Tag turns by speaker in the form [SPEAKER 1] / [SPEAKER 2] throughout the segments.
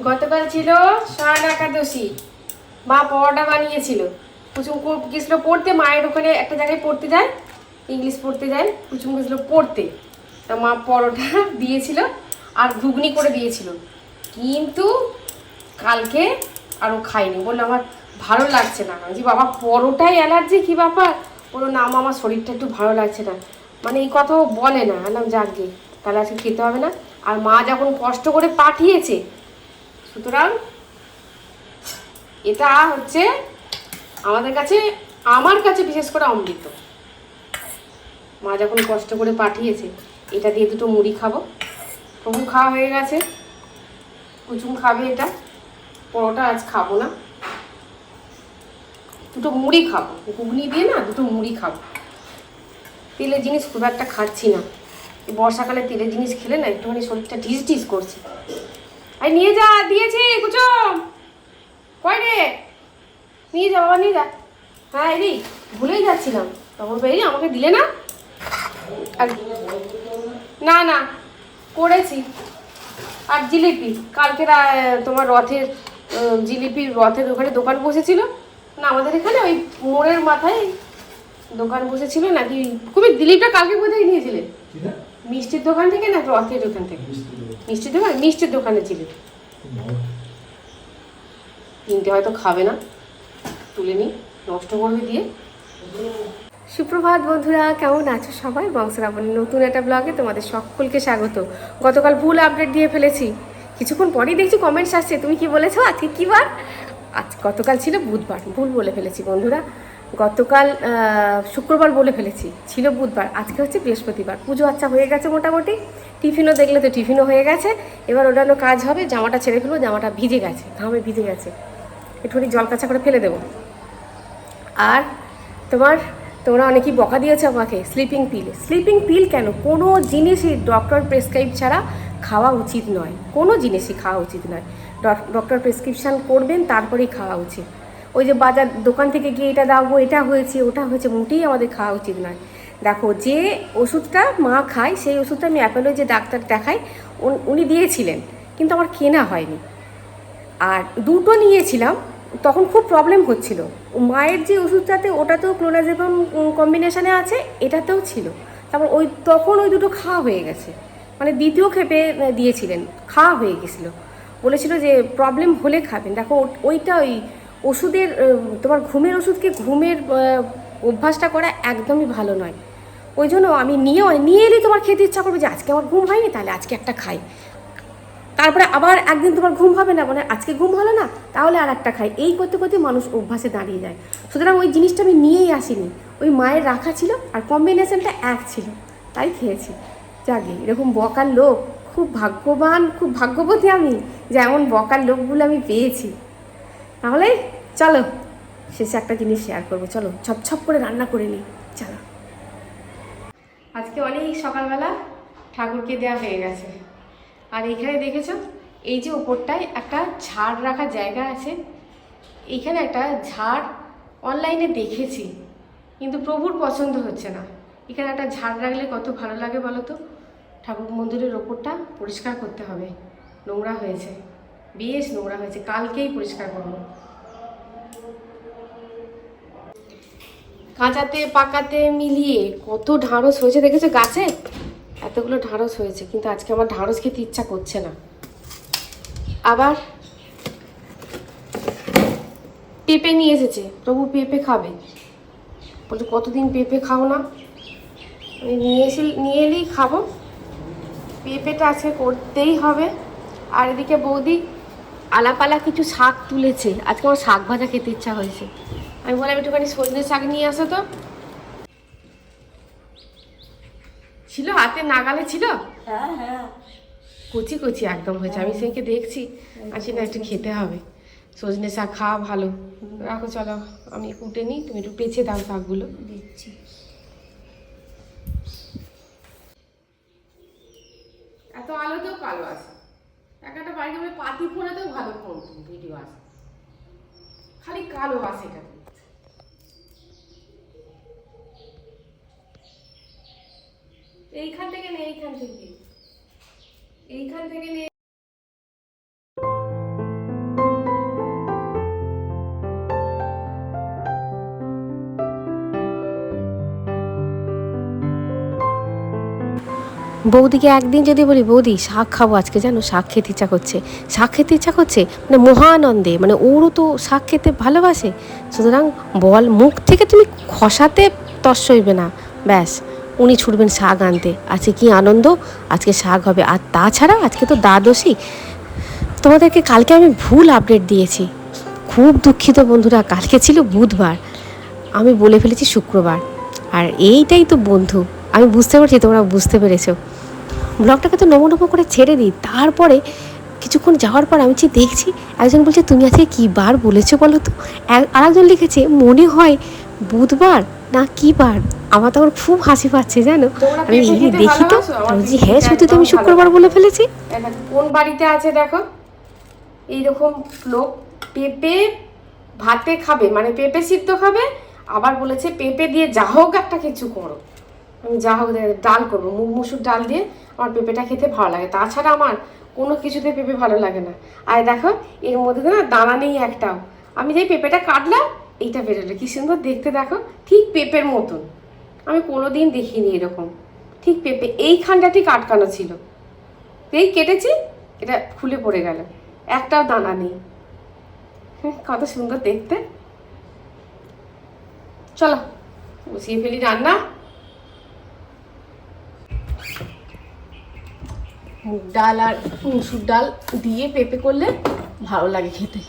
[SPEAKER 1] গতকাল ছিল স্বয়ন একাদশী। মা পরোটা বানিয়েছিল। কুচুম গেছিল পড়তে, মায়ের ওখানে একটা জায়গায় পড়তে যায়, ইংলিশ পড়তে যায় কুচুম গেছিল পড়তে। তা মা পরোটা দিয়েছিল আর ঘুগনি করে দিয়েছিল। কিন্তু কালকে আরও খাইনি বলল, আমার ভালো লাগছে না। যে বাবা, পরোটাই অ্যালার্জি, কি ব্যাপার? বলল, না আমার শরীরটা একটু ভালো লাগছে না। মানে এই কথাও বলে না। বললাম যাকগে তাহলে আজকে খেতে হবে না। আর মা যখন কষ্ট করে পাঠিয়েছে সুতরাং এটা হচ্ছে আমাদের কাছে, আমার কাছে বিশেষ করে অমৃত। মা যখন কষ্ট করে পাঠিয়েছে, এটা দিয়ে দুটো মুড়ি খাব। প্রভু খাওয়া হয়ে গেছে। কুচুম খাবে এটা। পরোটা আজ খাব না। দুটো মুড়ি খাব। ঘুগনি দিয়ে না দুটো মুড়ি খাব। তেলের জিনিস খুব একটা খাচ্ছি না। বর্ষাকালে তেলের জিনিস খেলে না একটুখানি শরীরটা ঢিস ঢিস করছে। আই নিয়ে যা দিয়েছি কুচুম কই রে? নিয়ে যা বাবা নিয়ে যা। হ্যাঁ এরি ভুলেই যাচ্ছিলাম। তখন এই আমাকে দিলে না? আর না না করেছি। আর জিলিপি কালকে তোমার রথের জিলিপির রথের ওখানে দোকান বসেছিল। না আমাদের এখানে ওই মোড়ের মাথায় দোকান বসেছিল নাকি? খুবই দিলীপটা কালকে কোথায় নিয়েছিলেন মিষ্টির দোকান থেকে না রথের দোকান থেকে? মিষ্টির দোকান? মিষ্টির দোকানে জিলিপি তিনটে হয়তো খাবে না। তুলে নিই নষ্ট করবে দিয়ে। সুপ্রভাত বন্ধুরা, কেমন আছো সবাই? বংশরাবণী নতুন একটা ব্লগে তোমাদের সকলকে স্বাগত। গতকাল ভুল আপডেট দিয়ে ফেলেছি। কিছুক্ষণ পরেই দেখছি কমেন্টস আসছে। তুমি কি বলেছ? আজকে কি বার? আজ গতকাল ছিল বুধবার। ভুল বলে ফেলেছি বন্ধুরা। গতকাল শুক্রবার বলে ফেলেছি, ছিল বুধবার, আজকে হচ্ছে বৃহস্পতিবার। পুজো আচ্ছা হয়ে গেছে মোটামুটি, টিফিনও দেখলে তো টিফিনও হয়ে গেছে। এবার ওটানো কাজ হবে, জামাটা ছেড়ে ফেলব, জামাটা ভিজে গেছে, ঘামে ভিজে গেছে। একটুখানি জল কাঁচা করে ফেলে দেবো। আর তোমার, তোমরা অনেকেই বকা দিয়েছ আমাকে স্লিপিং পিল স্লিপিং পিল কেন? কোনো জিনিসই ডক্টর প্রেসক্রাইব ছাড়া খাওয়া উচিত নয়। কোনো জিনিসই খাওয়া উচিত নয়। ডক্টর প্রেসক্রিপশান করবেন, তারপরেই খাওয়া উচিত। ওই যে বাজার দোকান থেকে গিয়ে এটা দাও এটা হয়েছে ওটা হয়েছে মোটেই আমাদের খাওয়া উচিত নয়। দেখো যে ওষুধটা মা খায় সেই ওষুধটা আমি অ্যাপেলো যে ডাক্তার দেখাই উন- দিয়েছিলেন কিন্তু আমার কেনা হয়নি। আর দুটো নিয়েছিলাম তখন খুব প্রবলেম হচ্ছিল। মায়ের যে ওষুধটাতে ওটাতেও ক্লোনাজেপম কম্বিনেশানে আছে এটাতেও ছিল। তারপর ওই তখন ওই দুটো খাওয়া হয়ে গেছে। মানে দ্বিতীয় আহ, দিয়েছিলেন খাওয়া হয়ে গেছিল। বলেছিল যে প্রবলেম হলে খাবেন। দেখো ওইটা ওই ওষুধের তোমার ঘুমের ওষুধকে ঘুমের অভ্যাসটা করা একদমই ভালো নয়। ওই জন্য আমি নিয়েও, নিয়ে এলেই তোমার খেতে ইচ্ছা করবে যে আজকে আমার ঘুম হয়নি, তাহলে আজকে একটা খাই। তারপরে আবার একদিন তোমার ঘুম হবে না মানে আজকে ঘুম হলো না, তাহলে আর একটা খাই। এই করতে করতে মানুষ অভ্যাসে দাঁড়িয়ে যায়। সুতরাং ওই জিনিসটা আমি নিয়েই আসিনি। ওই মায়ের রাখা ছিল আর কম্বিনেশনটা এক ছিল, তাই খেয়েছি। যাকে, এরকম বকার লোক, খুব ভাগ্যবান, খুব ভাগ্যবতী আমি যে এমন বকার লোকগুলো আমি পেয়েছি। তাহলে চলো, শেষে একটা জিনিস শেয়ার করব। চলো ছপ ছপ করে রান্না করে নিই। চলো। আজকে অনেক সকালবেলা ঠাকুরকে দেওয়া হয়ে গেছে। আর এখানে দেখেছ, এই যে ওপরটায় একটা ঝাড় রাখার জায়গা আছে। এইখানে একটা ঝাড় অনলাইনে দেখেছি, কিন্তু প্রভুর পছন্দ হচ্ছে না। এখানে একটা ঝাড় রাখলে কত ভালো লাগে বলো তো? ঠাকুর মন্দিরের ওপরটা পরিষ্কার করতে হবে। নোংরা হয়েছে। বেশ নোংরা হয়েছে, কালকেই পরিষ্কার করব। কাঁচাতে পাকাতে মিলিয়ে কত ঢাঁড়স হয়েছে দেখেছ গাছে? এতগুলো ঢাঁড়স হয়েছে, কিন্তু আজকে আমার ঢাঁড়স খেতে ইচ্ছা করছে না। আবার পেঁপে নিয়ে এসেছে, প্রভু পেঁপে খাবে। বলছে, কতদিন পেঁপে খাও না? আমি নিয়ে এসে, নিয়ে এলেই খাব। পেঁপেটা আজকে করতেই হবে। আর এদিকে বৌদি আলাপালা কিছু শাক তুলেছে। আজকে আমার শাক ভাজা খেতে ইচ্ছা হয়েছে। আমি বললাম একটুখানি সজনে শাক নিয়ে আসো তো। ছিল হাতে নাগালে ছিল?
[SPEAKER 2] হ্যাঁ হ্যাঁ।
[SPEAKER 1] কচি কচি একদম হয়েছে। আমি সেকে দেখছি। আছি না একটু খেতে হবে। সজনে শাক খাওয়া ভালো। রাখো চলো। আমি কুটে নিই। তুমি একটু পেছে দাও শাকগুলো।
[SPEAKER 2] দিচ্ছি।
[SPEAKER 1] এত আলোতেও কালো আছে। একটা বাড়িতে আমি পাতি ফোনাতেও ভালো ফোন, ভিডিও আছে। খালি কালো আসে এটা। এইখান থেকে নে, এইখান থেকে। এইখান থেকে নে।
[SPEAKER 3] বৌদিকে একদিন যদি বলি, বৌদি, শাক খাব আজকে, জানো? শাক খেতে ইচ্ছা করছে। শাক খেতে ইচ্ছা করছে? মানে মহানন্দে মানে ওরও তো শাক খেতে ভালোবাসে। সুতরাং বল, মুখ থেকে তুমি খসাতে তস হইবে না। ব্যাস, উনি ছুটবেন শাক আনতে। আজকে কি আনন্দ? আজকে শাক হবে। আর তাছাড়া আজকে তো দ্বাদশী। তোমাদেরকে কালকে আমি ভুল আপডেট দিয়েছি। খুব দুঃখিত বন্ধুরা, কালকে ছিল বুধবার। আমি বলে ফেলেছি শুক্রবার। আর এইটাই তো বন্ধু। আমি বুঝতে পারছি তোমরা বুঝতে পেরেছ। ব্লগটাকে তো নমো নমো করে ছেড়ে দিই। তারপরে কিছুক্ষণ যাওয়ার পর আমি যে দেখছি একজন বলছে তুমি আজকে কী বার বলেছ বলো তো? এক- আরেকজন লিখেছে মনে হয় বুধবার না কি বার? আমার তখন খুব হাসি পাচ্ছে জানো? আমি এই দেখি তো? বলছি হ্যাঁ সত্যি তো আমি শুক্রবার বলে ফেলেছি?
[SPEAKER 1] কোন বাড়িতে আছে দেখো? এইরকম লোক পেঁপে ভাতে খাবে মানে পেঁপে সিদ্ধ খাবে আবার বলেছে পেঁপে দিয়ে যা হোক একটা কিছু করো। আমি যা হোক ডাল করব। মুগ মুসুর ডাল দিয়ে আমার পেঁপেটা খেতে ভালো লাগে। তাছাড়া আমার কোনো কিছুতে পেঁপে ভালো লাগে না। আর দেখো এর মধ্যে না দানা নেই একটাও। আমি যেই পেঁপেটা কাটলাম এইটা বেরোলো। কি সুন্দর দেখতে দেখো ঠিক পেঁপের মতন। আমি কোনো দিন দেখিনি এরকম। ঠিক পেঁপে এইখানটা ঠিক আটকানো ছিল। এই কেটেছি এটা খুলে পড়ে গেল। একটাও দানা নেই। হ্যাঁ, কত সুন্দর দেখতে। চলো বসিয়ে ফেলি রান্না। মুগ ডাল আর মুসুর ডাল দিয়ে পেঁপে করলে ভালো লাগে খেতে।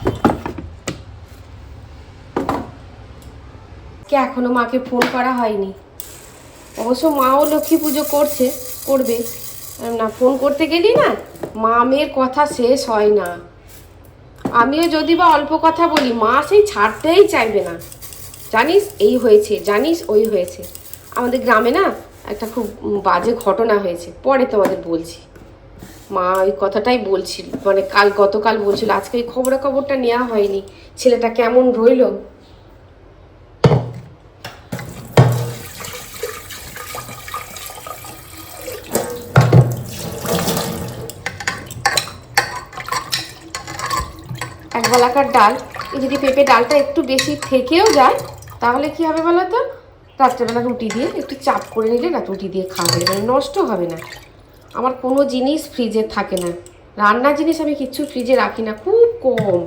[SPEAKER 1] কে এখনও মাকে ফোন করা হয়নি? অবশ্য মাও লক্ষ্মী পুজো করছে, করবে। না ফোন করতে গেলি না, মা মেয়ের কথা শেষ হয় না। আমিও যদি বা অল্প কথা বলি, মা সেই ছাড়তেই চাইবে না। জানিস, এই হয়েছে, জানিস, ওই হয়েছে। আমাদের গ্রামে না একটা খুব বাজে ঘটনা হয়েছে, পরে তোমাদের বলছি। মা ওই কথাটাই বলছিল মানে কাল গতকাল বলছিল, আজকে এই খবরা খবরটা নেওয়া হয়নি, ছেলেটা কেমন রইল? এক বলাকার ডাল যদি পেঁপে ডালটা একটু বেশি থেকেও যায়, তাহলে কি হবে বলো তো? রাত্রেবেলা রুটি দিয়ে একটু চাপ করে নিলে না, রুটি দিয়ে খাওয়া মানে নষ্ট হবে না। আমার কোনো জিনিস ফ্রিজে থাকে না। রান্নার জিনিস আমি কিচ্ছু ফ্রিজে রাখি না, খুব কম।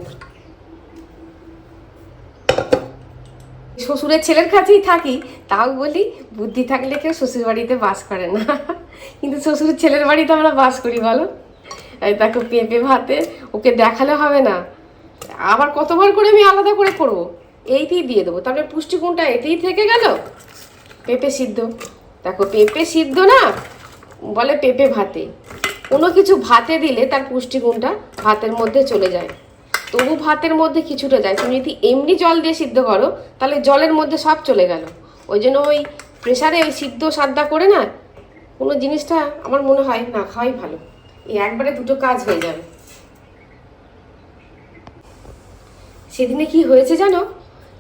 [SPEAKER 1] শ্বশুরের ছেলের কাছেই থাকি, তাও বলি বুদ্ধি থাকলে কেউ শ্বশুর বাড়িতে বাস করে না। কিন্তু শ্বশুরের ছেলের বাড়িতে আমরা বাস করি, বলো? দেখো পেঁপে ভাতে, ওকে দেখালে হবে না। আবার কতবার করে আমি আলাদা করে করব? এইতেই দিয়ে দেবো। তাহলে পুষ্টিগুণটা এতেই থেকে গেল। পেঁপে সিদ্ধ। দেখো পেঁপে সিদ্ধ না বলে পেঁপে ভাতে। কোনো কিছু ভাতে দিলে তার পুষ্টিগুণটা ভাতের মধ্যে চলে যায়। তবু ভাতের মধ্যে কিছুটা যায়। তুমি যদি এমনি জল দিয়ে সিদ্ধ করো, তাহলে জলের মধ্যে সব চলে গেল। ওই জন্য ওই প্রেশারে ওই সিদ্ধ সাদ্দা করে না, কোনো জিনিসটা আমার মনে হয় না খাওয়াই ভালো। এই একবারে দুটো কাজ হয়ে যাবে। সেদিনে কি হয়েছে জানো?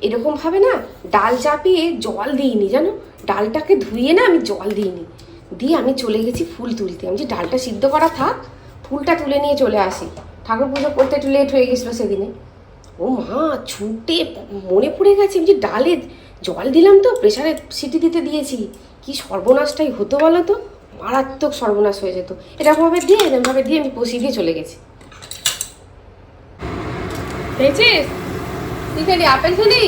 [SPEAKER 1] এরকমভাবে না ডাল চাপিয়ে জল দিইনি, জানো? ডালটাকে ধুয়ে না আমি জল দিইনি। দিয়ে আমি চলে গেছি ফুল তুলতে। আমি যে ডালটা সিদ্ধ করা থাক, ফুলটা তুলে নিয়ে চলে আসি। ঠাকুর পুজো করতে একটু লেট হয়ে গেছিল সেদিনে। ও মা, ছুটে মনে পড়ে গেছে, আমি যে ডালে জল দিলাম তো প্রেশারে সিটি দিতে দিয়েছি। কি সর্বনাশটাই হতো বলো তো? মারাত্মক সর্বনাশ হয়ে যেত। এরকমভাবে দিয়ে এরকমভাবে দিয়ে আমি কষিয়ে দিয়ে চলে গেছি। পেয়েছিস? তুই খেলি, আপেল খেলি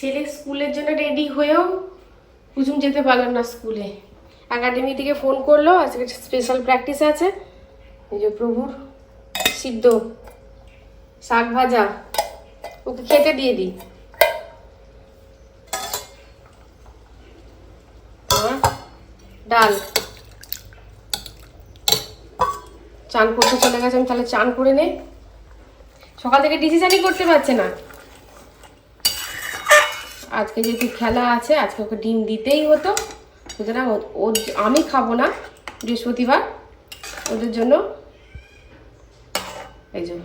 [SPEAKER 1] ছেলে স্কুলের জন্য রেডি হয়েও কুসুম যেতে পারলাম না স্কুলে। একাডেমি থেকে ফোন করল, আজকে স্পেশাল প্র্যাকটিস আছে। এই যে প্রভুর সিদ্ধ শাক ভাজা, ওকে খেতে দিয়ে দিই। ডাল। চান করতে চলে গেছে, আমি তাহলে চান করে নে। সকাল থেকে ডিসিশনই করতে পারছে না। আজকে যেহেতু খেলা আছে, আজকে ওকে ডিম দিতেই হতো।
[SPEAKER 2] সুতরাং ও- আমি খাব না বৃহস্পতিবার। ওদের জন্য এই জন্য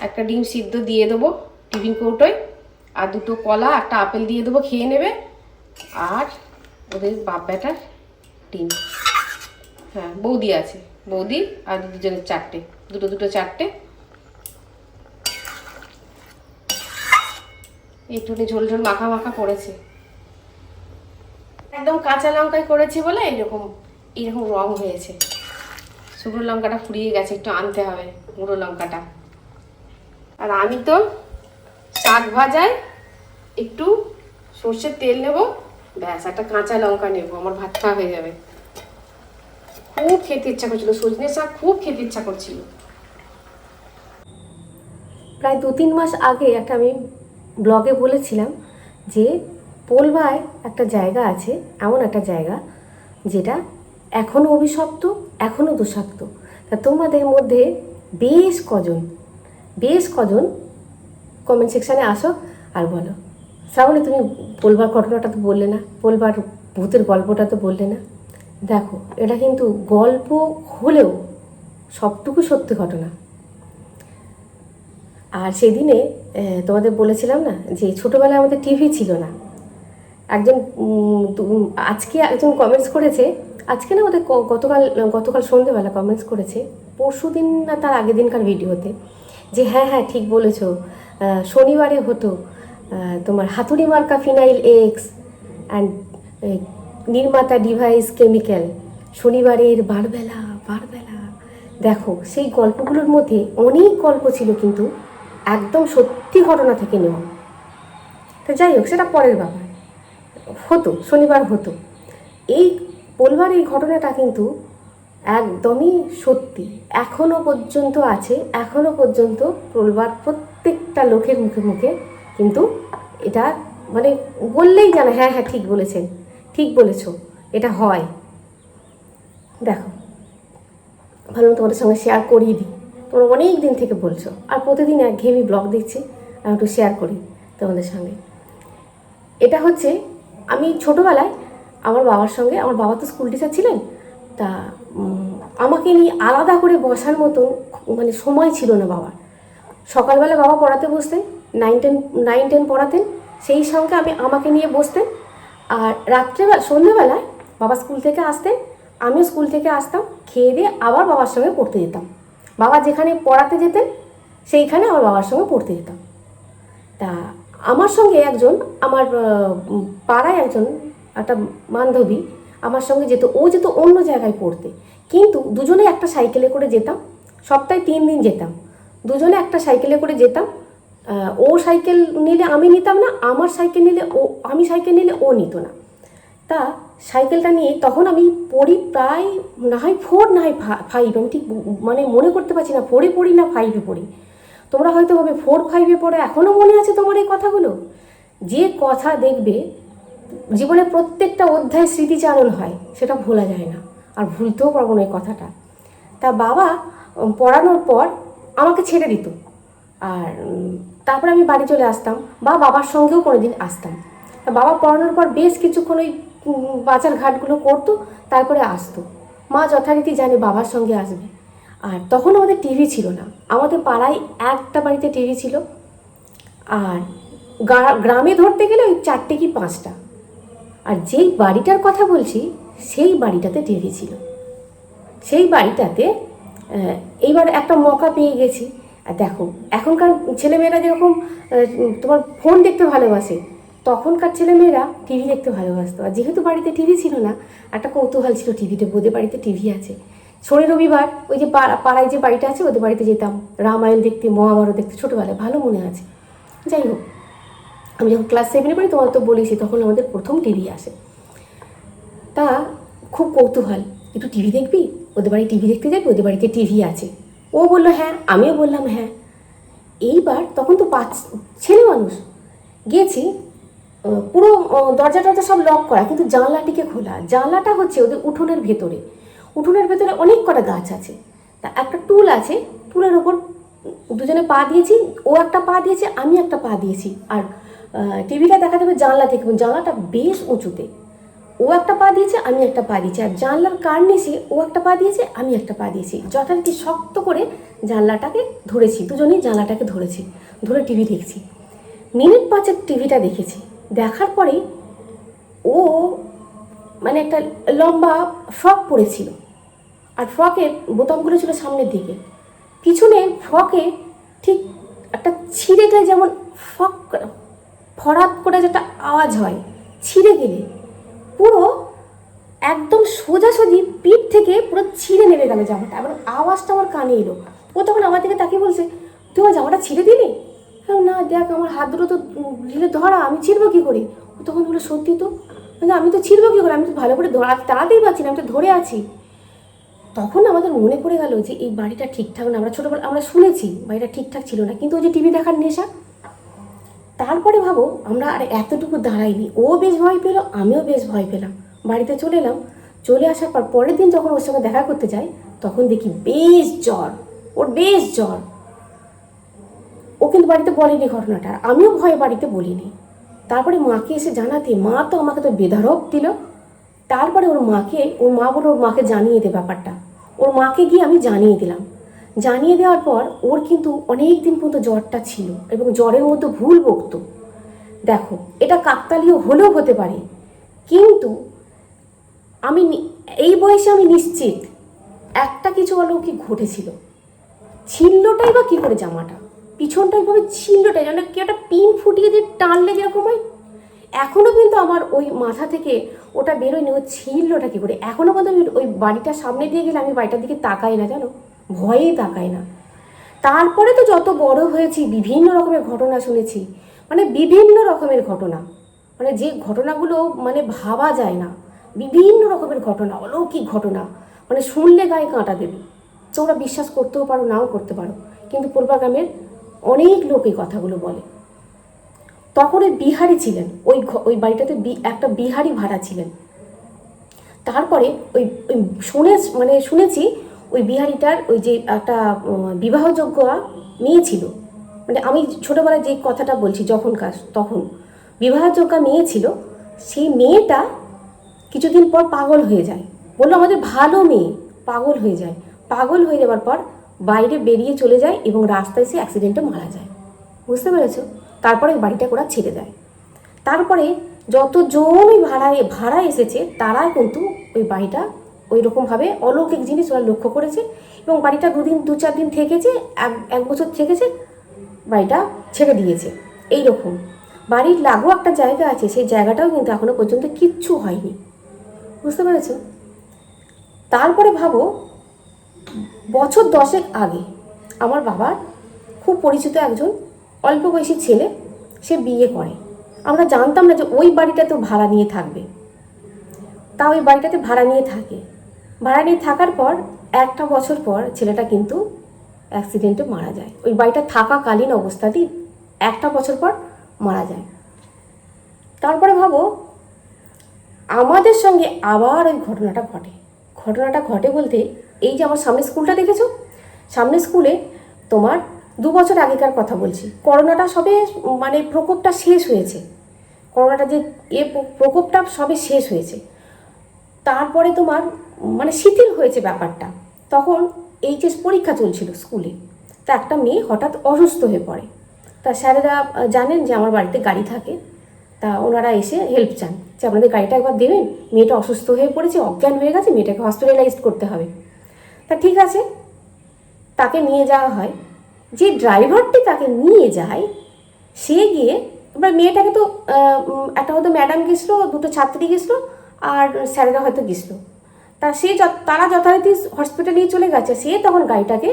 [SPEAKER 2] একটা ডিম সিদ্ধ দিয়ে দেবো টিফিন কৌটোয়। আর দুটো কলা, একটা আপেল দিয়ে দেবো, খেয়ে নেবে। আর ওদের বাপ বেটার ডিম। হ্যাঁ বৌদি আছে। বৌদি আর দুজনের চারটে। দুটো দুটো চারটে। একটুখানি ঝোল ঝোল মাখা মাখা করেছে। একদম কাঁচা লঙ্কায় করেছি বলে এরকম এরকম রং হয়েছে। শুকনো লঙ্কাটা ফুরিয়ে গেছে, একটু আনতে হবে গুঁড়ো লঙ্কাটা। আর আমি তো শাক ভাজায় একটু সর্ষের তেল নেব, ব্যাস, একটা কাঁচা লঙ্কা নেব, আমার ভাত খাওয়া হয়ে যাবে। খুব খেতে ইচ্ছা করছিল, সজনে শাক খুব খেতে ইচ্ছা করছিল।
[SPEAKER 1] প্রায় দু তিন মাস আগে একটা আমি ব্লগে বলেছিলাম যে পোলবায় একটা জায়গা আছে, এমন একটা জায়গা যেটা এখনও অভিশপ্ত এখনও দোষাক্ত তা তোমাদের মধ্যে বেশ কজন বেশ কজন কমেন্ট সেকশানে আসো আর বলো। শ্রাবণী, তুমি পোলবার ঘটনাটা তো বললে না, পোলবার ভূতের গল্পটা তো বললে না। দেখো, এটা কিন্তু গল্প হলেও সবটুকু সত্যি ঘটনা। আর সেদিনে তোমাদের বলেছিলাম না যে ছোটোবেলায় আমাদের টিভি ছিল না। একজন আজকে একজন কমেন্টস করেছে, আজকে না ক- গতকাল গতকাল সন্ধেবেলা কমেন্টস করেছে, পরশু দিন না তার আগের দিনকার ভিডিওতে যে হ্যাঁ হ্যাঁ ঠিক বলেছ শনিবারে হতো তোমার হাতুড়ি মার্কা ফিনাইল এক্স অ্যান্ড নির্মাতা ডিভাইস কেমিক্যাল শনিবারের বারবেলা বারবেলা, দেখো সেই গল্পগুলোর মধ্যে অনেক গল্প ছিল কিন্তু একদম সত্যি ঘটনা থেকে নেওয়া। তো যাই হোক, সেটা পরের ব্যাপার। হতো, শনিবার হতো। এই বলবার এই ঘটনাটা কিন্তু একদমই সত্যি। এখনও পর্যন্ত আছে, এখনও পর্যন্ত বলবার প্রত্যেকটা লোকের মুখে মুখে কিন্তু এটা মানে বললেই জানে হ্যাঁ হ্যাঁ ঠিক বলেছেন, ঠিক বলেছ, এটা হয়। দেখো, ভালো তোমাদের সঙ্গে শেয়ার করিয়ে দিই। তোমরা অনেক দিন থেকে বলছো, আর প্রতিদিন এক ঘেয়েমি ব্লগ দেখছি আমি একটু শেয়ার করি তোমাদের সঙ্গে। এটা হচ্ছে, আমি ছোটোবেলায় আমার বাবার সঙ্গে, আমার বাবা তো স্কুল টিচার ছিলেন, তা আমাকে নিয়ে আলাদা করে বসার মতো মানে সময় ছিল না বাবার। সকালবেলা বাবা পড়াতে বসতেন নাইন টেন নাইন টেন পড়াতেন, সেই সঙ্গে আমি আমাকে নিয়ে বসতেন, আর রাত্রেবেলা সন্ধ্যেবেলায় বাবা স্কুল থেকে আসতেন, আমিও স্কুল থেকে আসতাম, খেয়ে দিয়ে আবার বাবার সঙ্গে পড়তে যেতাম। বাবা যেখানে পড়াতে যেতেন, সেইখানে আমার বাবার সঙ্গে পড়তে যেতাম। তা আমার সঙ্গে একজন, আমার পাড়ায় একজন, একটা বান্ধবী আমার সঙ্গে যেত। ও যেত অন্য জায়গায় পড়তে। কিন্তু দুজনে একটা সাইকেলে করে যেতাম, সপ্তাহে তিন দিন যেতাম। দুজনে একটা সাইকেলে করে যেতাম ও সাইকেল নিলে আমি নিতাম না, আমার সাইকেল নিলে ও, আমি সাইকেল নিলে ও নিত না। তা সাইকেলটা নিয়ে তখন আমি পড়ি প্রায় না হয় ফোর না হয় ফাইভ আমি ঠিক মানে মনে করতে পারছি না ফোরে পড়ি না ফাইভে পড়ি। তোমরা হয়তো ভাবে ফোর ফাইভে পড়ে এখনও মনে আছে তোমার এই কথাগুলো? যে কথা দেখবে, জীবনে প্রত্যেকটা অধ্যায় স্মৃতিচারণ হয়, সেটা ভোলা যায় না, আর ভুলতেও পারব না এই কথাটা। তা বাবা পড়ানোর পর আমাকে ছেড়ে দিত, আর তারপরে আমি বাড়ি চলে আসতাম, বা বাবার সঙ্গেও কোনোদিন আসতাম। তা বাবা পড়ানোর পর বেশ কিছুক্ষণ ওই বাজার ঘাটগুলো করতো, তারপরে আসতো। মা যথারীতি জানে বাবার সঙ্গে আসবে। আর তখন আমাদের টিভি ছিল না। আমাদের পাড়ায় একটা বাড়িতে টিভি ছিল। আর গ্রামে ধরতে গেলে ওই চারটে কি পাঁচটা। আর যেই বাড়িটার কথা বলছি, সেই বাড়িটাতে টিভি ছিল। সেই বাড়িটাতে এইবার একটা মকা পেয়ে গেছি। আর দেখো, এখনকার ছেলেমেয়েরা যেরকম তোমার ফোন দেখতে ভালোবাসে। তখনকার ছেলেমেয়েরা টিভি দেখতে ভালোবাসতো। আর যেহেতু বাড়িতে টিভি ছিল না একটা কৌতূহল ছিল টিভিতে বোধে বাড়িতে টিভি আছে। শনি রবিবার ওই যে পাড়া- পাড়ায় যে বাড়িটা আছে ওদের বাড়িতে যেতাম। রামায়ণ দেখতে মহাভারত দেখতে ছোটোবেলায় ভালো মনে আছে। যাই হোক আমি যখন ক্লাস সেভেনে পড়ি তোমার তো বলেছি তখন আমাদের প্রথম টিভি আসে। তা খুব কৌতূহল একটু টিভি দেখবি? ওদের বাড়ি টিভি দেখতে যাবি? ওদের বাড়িতে টিভি আছে। ও বলল হ্যাঁ। আমিও বললাম হ্যাঁ। এইবার তখন তো পাঁচ ছেলে মানুষ আহ, পুরো দরজা টরজা সব লক করা, কিন্তু জানলাটিকে খোলা। জানলাটা হচ্ছে ওদের উঠোনের ভেতরে। উঠোনের ভেতরে অনেক কটা গাছ আছে। তা একটা টুল আছে, টুলের ওপর দুজনে পা দিয়েছি, ও একটা পা দিয়েছে, আমি একটা পা দিয়েছি। আর টিভিটা দেখা যাবে জানলা থেকে জানলাটা বেশ উঁচুতে। ও একটা পা দিয়েছে, আমি একটা পা দিয়েছি। আর জানলার কার্নিশে ও একটা পা দিয়েছে, আমি একটা পা দিয়েছি। যথারীতি শক্ত করে জানলাটাকে ধরেছি, দুজনেই জানলাটাকে ধরেছি, ধরে টিভি দেখছি। মিনিট পাঁচের টিভিটা দেখেছি। দেখার পরেই ও মানে একটা লম্বা ফ্রক পরেছিল। আর ফ্রকের বোতামগুলো ছিল সামনের দিকে। পিছনে ফ্রকে ঠিক একটা ছিঁড়ে গেলে যেমন ফক ফরাত করে যেটা আওয়াজ হয়, ছিঁড়ে গেলে। পুরো একদম সোজাসুজি পিঠ থেকে পুরো ছিঁড়ে নেমে গেল জামাটা। এবার আওয়াজটা আমার কানে এলো। ও তখন আমার দিকে তাকিয়ে বলছে, তুই আমার জামাটা ছিঁড়ে দিলি? না, দেখ, আমার হাত দুটো তো ঢিলে ধরা, আমি ছিঁড়বো কী করে? তখন বলল, সত্যি তো? আমি তো ছিঁড়বো কী করে? আমি তো ভালো করে তাড়াতেই পারছি না, আমি তো ধরে আছি। তখন আমাদের মনে পড়ে গেল যে, এই বাড়িটা ঠিকঠাক না, আমরা ছোটোবেলা, আমরা শুনেছি বাড়িটা ঠিকঠাক ছিল না, কিন্তু ওই যে টিভি দেখার নেশা, তারপরে ভাবো, আমরা আর এতটুকু দাঁড়াইনি। ও বেশ ভয় পেল, আমিও বেশ ভয় পেলাম। বাড়িতে চলে এলাম, চলে আসার পর পরের দিন যখন ওর সঙ্গে দেখা করতে যাই, তখন দেখি বেশ জ্বর, ওর বেশ জ্বর। ও কিন্তু বাড়িতে বলেনি ঘটনাটা, আমিও ভয়ে বাড়িতে বলিনি। তারপরে মাকে এসে জানাতে, মা তো আমাকে তো বেধারক দিল। তারপরে ওর মাকে, ওর মা বলে ওর মাকে জানিয়ে দে ব্যাপারটা। ওর মাকে গিয়ে আমি জানিয়ে দিলাম। জানিয়ে দেওয়ার পর ওর কিন্তু অনেক দিন পর্যন্ত জ্বরটা ছিল এবং জ্বরের মধ্যে ভুল বকতো দেখো, এটা কাকতালীয় হলেও হতে পারে। কিন্তু আমি এই বয়সে আমি নিশ্চিত একটা কিছু অলৌকিক ঘটেছিল। ছিল্লটাই বা কী করে জামাটা? পিছনটা এইভাবে ছিল্লটাই যেন কেউ একটা পিন ফুটিয়ে দিয়ে টানলে যেরকম হয়। এখনও কিন্তু আমার ওই মাথা থেকে ওটা বেরোয়নি, ও ছিল্লটা কী করে? এখনও পর্যন্ত ওই বাড়িটার সামনে দিয়ে গেলে আমি বাড়িটার দিকে তাকাই না, জানো? ভয়েই তাকাই না। তারপরে তো যত বড় হয়েছি, বিভিন্ন রকমের ঘটনা শুনেছি। মানে বিভিন্ন রকমের ঘটনা। মানে যে ঘটনাগুলো মানে ভাবা যায় না। বিভিন্ন রকমের ঘটনা, অলৌকিক ঘটনা। মানে শুনলে গায়ে কাঁটা দেবে। তোমরা বিশ্বাস করতেও পারো, নাও করতে পারো। কিন্তু পূর্বা গ্রামের অনেক লোক এই কথাগুলো বলে। তখন ওই বিহারি ছিলেন, ওই ওই বাড়িটাতে একটা বিহারি ভাড়া ছিলেন। তারপরে ওই শুনে মানে শুনেছি ওই বিহারিটার ওই যে একটা বিবাহযোগ্য মেয়ে ছিল। মানে আমি ছোটোবেলায় যে কথাটা বলছি যখন কাজ তখন। বিবাহযোগ্য মেয়ে ছিল, সেই মেয়েটা কিছুদিন পর পাগল হয়ে যায়। বলল, আমাদের ভালো মেয়ে, পাগল হয়ে যায়। পাগল হয়ে যাওয়ার পর বাইরে বেরিয়ে চলে যায় এবং রাস্তায় সে অ্যাক্সিডেন্টে মারা যায়। বুঝতে পেরেছ? তারপরে বাড়িটা ওরা ছেড়ে দেয়। তারপরে যতজন ওই ভাড়ায়, ভাড়া এসেছে, তারাই কিন্তু ওই বাড়িটা ওই রকমভাবে অলৌকিক জিনিস ওরা লক্ষ্য করেছে এবং বাড়িটা দুদিন দু চার দিন থেকেছে, এক এক বছর থেকেছে, বাড়িটা ছেড়ে দিয়েছে। এই রকম বাড়ির লাগো একটা জায়গা আছে, সেই জায়গাটাও কিন্তু এখনও পর্যন্ত কিচ্ছু হয়নি। বুঝতে পেরেছ? তারপরে ভাবো বছর দশেক আগে আমার বাবার খুব পরিচিত একজন অল্প বয়সী ছেলে, সে বিয়ে করে। আমরা জানতাম না যে ওই বাড়িটাতে ও ভাড়া নিয়ে থাকবে। তা ওই বাড়িটাতে ভাড়া নিয়ে থাকে। ভাড়া নিয়ে থাকার পর একটা বছর পর ছেলেটা কিন্তু অ্যাক্সিডেন্টে মারা যায়। ওই বাড়িটা থাকাকালীন অবস্থাতেই একটা বছর পর মারা যায়। তারপরে ভাবো, আমাদের সঙ্গে আবার ওই ঘটনাটা ঘটে। ঘটনাটা ঘটে বলতে এই যে আমার সামনে স্কুলটা দেখেছ? সামনে স্কুলে তোমার দু বছর আগেকার কথা বলছি। করোনাটা সবে মানে প্রকোপটা শেষ হয়েছে। করোনাটা যে এ প্রকোপটা সবে শেষ হয়েছে। তারপরে তোমার মানে শিথিল হয়েছে ব্যাপারটা। তখন এইচএস পরীক্ষা চলছিল স্কুলে। তা একটা মেয়ে হঠাৎ অসুস্থ হয়ে পড়ে। তা স্যারেরা জানেন যে আমার বাড়িতে গাড়ি থাকে। তা ওনারা এসে হেল্প চান। যে আপনাদের গাড়িটা একবার দেবেন, মেয়েটা অসুস্থ হয়ে পড়েছে, অজ্ঞান হয়ে গেছে, মেয়েটাকে হসপিটালাইজড করতে হবে। তা ঠিক আছে। তাকে নিয়ে যাওয়া হয়। যে ড্রাইভারটি তাকে নিয়ে যায়, সে গিয়ে এবার মেয়েটাকে তো একটা হয়তো ম্যাডাম গেছিল, দুটো ছাত্রী গেছিল, আর স্যারেরা হয়তো গেছিল। তা সে তারা যথারীতি হসপিটালে চলে গেছে, সে তখন গাড়িটাকে,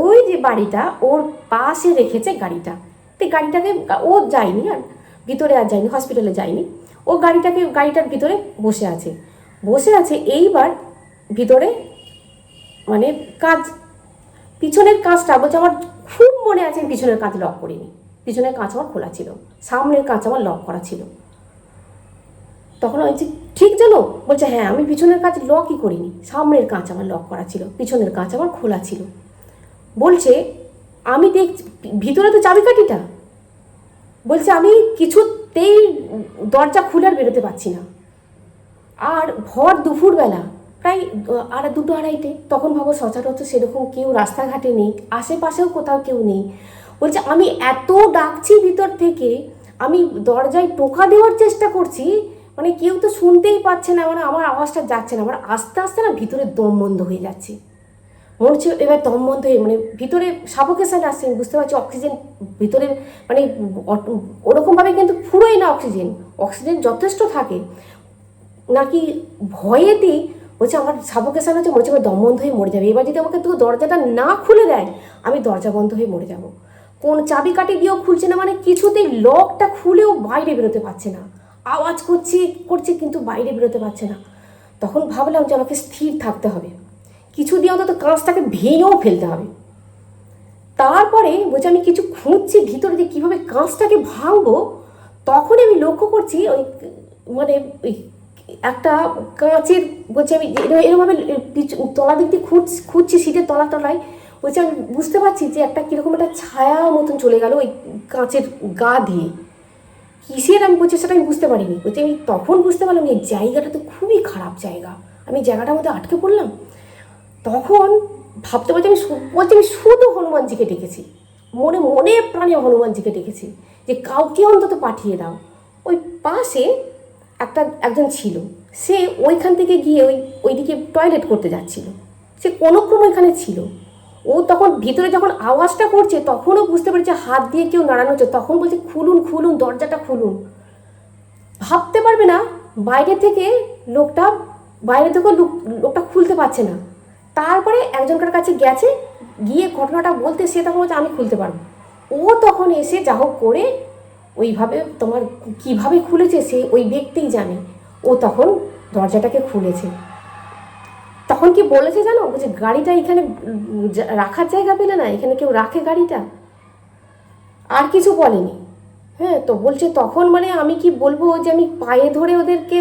[SPEAKER 1] ওই যে বাড়িটা, ওর পাশে রেখেছে গাড়িটা। তো গাড়িটাকে, ও যায়নি আর, ভিতরে আর যায়নি হসপিটালে যায়নি। ও গাড়িটাকে, গাড়িটার ভিতরে বসে আছে। বসে আছে, এইবার ভিতরে মানে কাজ, পিছনের কাজটা বলছে আমার খুব মনে আছে আমি পিছনের কাজ লক করিনি। পিছনের কাঁচ আমার খোলা ছিল, সামনের কাঁচ আমার লক করা ছিল। তখন বলছি ঠিক জানো? বলছে হ্যাঁ আমি পিছনের কাজ লকই করিনি, সামনের কাঁচ আমার লক করা ছিল, পিছনের কাঁচ আমার খোলা ছিল। বলছে, আমি দেখ ভিতরে তো চাবিকাঠিটা। বলছে, আমি কিছুতেই দরজা খুলে আর বেরোতে পারছি না। আর ভর দুপুরবেলা প্রায় আর দুটো আড়াইটে। তখন ভাবো সচরাচর সেরকম কেউ রাস্তাঘাটে নেই, আশেপাশেও কোথাও কেউ নেই। বলছে, আমি এত ডাকছি ভিতর থেকে, আমি দরজায় টোকা দেওয়ার চেষ্টা করছি মানে কেউ তো শুনতেই পাচ্ছে না মানে আমার আওয়াজটা যাচ্ছে না, আমার আস্তে আস্তে না ভিতরে দম বন্ধ হয়ে যাচ্ছে। মনে হচ্ছে এবার দম বন্ধ হয়ে মানে ভিতরে সাফোকেশন আসছে, আমি বুঝতে পারছি অক্সিজেন ভিতরে মানে ওরকমভাবে কিন্তু ফুরোয় না অক্সিজেন অক্সিজেন যথেষ্ট থাকে। নাকি ভয়েতেই বলছে, আমার সাফোকেশন হচ্ছে হচ্ছে আমার দম বন্ধ হয়ে মরে যাবে। এবার যদি আমাকে তো দরজাটা না খুলে দেয়, আমি দরজা বন্ধ হয়ে মরে যাব। কোন চাবি কাটি দিয়েও খুলছে না মানে কিছুতেই লকটা খুলেও বাইরে বেরোতে পারছে না। আওয়াজ করছে করছে, কিন্তু বাইরে বেরোতে পারছে না। তখন ভাবলাম যে আমাকে স্থির থাকতে হবে। কিছু দিয়ে অন্তত কাঁচটাকে ভেঙেও ফেলতে হবে। তারপরে বলছে, আমি কিছু খুঁজছি ভিতরে যে কীভাবে কাঁচটাকে ভাঙবো? তখনই আমি লক্ষ্য করছি ওই মানে ওই একটা কাঁচের, বলছি আমি পিছু তলা দিক দিয়ে খুঁজ, খুঁজছি সিটের তলা তলায়। বলছে আমি বুঝতে পারছি যে একটা কীরকম একটা ছায়া মতন চলে গেল ওই কাঁচের গা দিয়ে। কিসের আমি বলছি সেটা আমি বুঝতে পারিনি। বলছি আমি তখন বুঝতে পারলাম এই জায়গাটা তো খুবই খারাপ জায়গা। আমি জায়গাটার মধ্যে আটকে পড়লাম। তখন ভাবতে পারছি আমি বলছি আমি শুধু হনুমানজিকে ডেকেছি। মনে মনে প্রাণে হনুমানজিকে ডেকেছি যে কাউকে অন্তত পাঠিয়ে দাও। ওই পাশে একটা একজন ছিল। সে ওইখান থেকে গিয়ে ওই, ওইদিকে টয়লেট করতে যাচ্ছিল। সে কোনো ক্রম ওইখানে ছিল। ও তখন ভিতরে যখন আওয়াজটা করছে, তখনও বুঝতে পেরেছে হাত দিয়ে কেউ নাড়ানো হচ্ছে। তখন বলছে, খুলুন খুলুন, দরজাটা খুলুন। ভাবতে পারবে না, বাইরে থেকে লোকটা, বাইরে থেকে লোক- লোকটা খুলতে পারছে না। তারপরে একজনকার কাছে গেছে, গিয়ে ঘটনাটা বলতে সে তখন বলছে, আমি খুলতে পারব। ও তখন এসে যা হোক করে ওইভাবে তোমার কীভাবে খুলেছে সে ওই ব্যক্তিই জানে। ও তখন দরজাটাকে খুলেছে। তখন কি বলেছে জানো? যে গাড়িটা এখানে রাখার জায়গা পেলে না? এখানে কেউ রাখে গাড়িটা? আর কিছু বলেনি। হ্যাঁ তো বলছে, তখন মানে আমি কি বলব যে আমি পায়ে ধরে ওদেরকে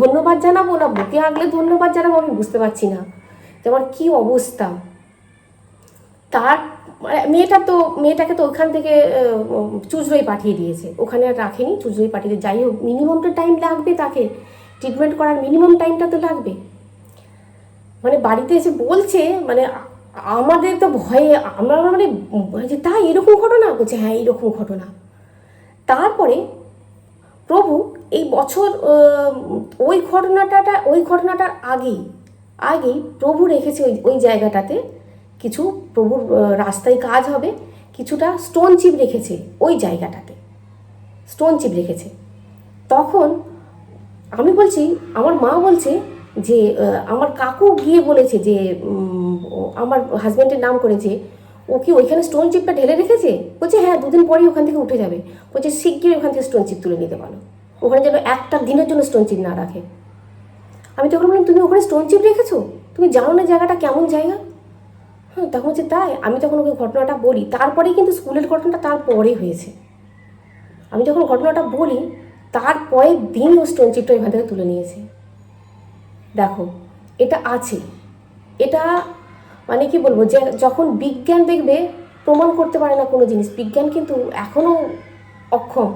[SPEAKER 1] ধন্যবাদ জানাব না? বুকে আগলে ধন্যবাদ জানাব? আমি বুঝতে পারছি না। যে আমার কী অবস্থা? তার মেয়েটা তো, মেয়েটাকে তো ওখান থেকে চুচড়োই পাঠিয়ে দিয়েছে। ওখানে আর রাখেনি চুচড়োই পাঠিয়ে দিয়ে যাই হোক মিনিমাম তো টাইম লাগবে তাকে। ট্রিটমেন্ট করার মিনিমাম টাইমটা তো লাগবে। মানে বাড়িতে এসে বলছে মানে আমাদের তো ভয়ে, আমরা মানে যে তাই এরকম ঘটনা? বলছে হ্যাঁ এইরকম ঘটনা। তারপরে প্রভু এই বছর ওই ঘটনাটা, ওই ঘটনাটার আগেই আগেই প্রভু রেখেছে ওই ওই জায়গাটাতে কিছু প্রভুর রাস্তায় কাজ হবে, কিছুটা স্টোন চিপ রেখেছে ওই জায়গাটাতে। স্টোন চিপ রেখেছে। তখন আমি বলছি, আমার মা বলছে যে আমার কাকু গিয়ে বলেছে যে আমার হাজব্যান্ডের নাম করেছে, ও কি ওইখানে স্টোন চিপটা ঢেলে রেখেছে? বলছে হ্যাঁ দুদিন পরেই ওখান থেকে উঠে যাবে। বলছে, শিগগিরই ওখান থেকে স্টোন চিপ তুলে নিতে পারো ওখানে যেন একটা দিনের জন্য স্টোন চিপ না রাখে। আমি তখন বললাম, তুমি ওখানে স্টোন চিপ রেখেছো? তুমি জানো না জায়গাটা কেমন জায়গা? হ্যাঁ তখন হচ্ছে তাই, আমি তখন ওকে ঘটনাটা বলি, তারপরেই কিন্তু স্কুলের ঘটনাটা তারপরে হয়েছে। আমি যখন ঘটনাটা বলি তারপরের দিন ও স্টোন চিপটা এখান থেকে তুলে নিয়েছে। দেখো, এটা আছে। এটা মানে কি বলব, যে যখন বিজ্ঞান দেখবে, প্রমাণ করতে পারে না কোনো জিনিস, বিজ্ঞান কিন্তু এখনও অক্ষম।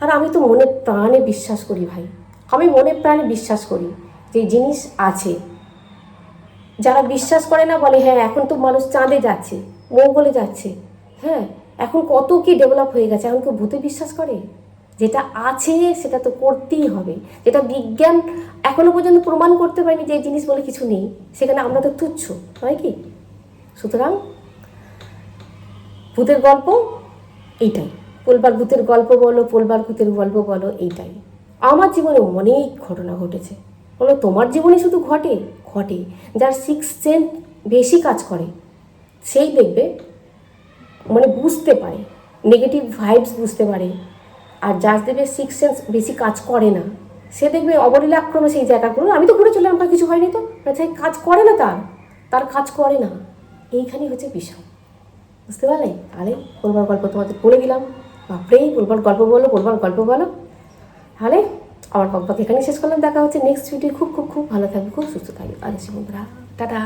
[SPEAKER 1] আর আমি তো মনে প্রাণে বিশ্বাস করি ভাই। আমি মনে প্রাণে বিশ্বাস করি যে জিনিস আছে। যারা বিশ্বাস করে না বলে হ্যাঁ এখন তো মানুষ চাঁদে যাচ্ছে, মঙ্গলে যাচ্ছে। হ্যাঁ এখন কত কি ডেভেলপ হয়ে গেছে? এখন কেউ ভূতে বিশ্বাস করে? যেটা আছে, সেটা তো করতেই হবে। যেটা বিজ্ঞান এখনও পর্যন্ত প্রমাণ করতে পারেনি যে জিনিস বলে কিছু নেই, সেখানে আমরা তো তুচ্ছ, হয় কি? সুতরাং, ভূতের গল্প এইটাই। পোলবার ভূতের গল্প বলো, পোলবার ভূতের গল্প বলো, এইটাই। আমার জীবনে অনেক ঘটনা ঘটেছে। বলো, তোমার জীবনে শুধু ঘটে? ঘটে। যার সিক্স সেন্ট বেশি কাজ করে, সেই দেখবে মানে বুঝতে পারে নেগেটিভ ভাইবস বুঝতে পারে। আর যার দেখবে সিক্স সেন্স বেশি কাজ করে না, সে দেখবে অবলীলাক্রমে সেই জায়গাগুলো আমি তো ঘুরে চলে আমার কিছু হয়নি তো। সেই কাজ করে না তার তার কাজ করে না। এইখানেই হচ্ছে বিষয়। বুঝতে পারলে? তাহলে বলবার গল্প তোমাদের বলে দিলাম। বাপরেই বলবার গল্প বলো বলবার গল্প বলো। তাহলে আমার গল্পকে এখানে শেষ করলাম। দেখা হচ্ছে নেক্সট ভিডিও খুব খুব খুব ভালো থাকবে। খুব সুস্থ থাকবে। আর বন্ধুরা। টাটা।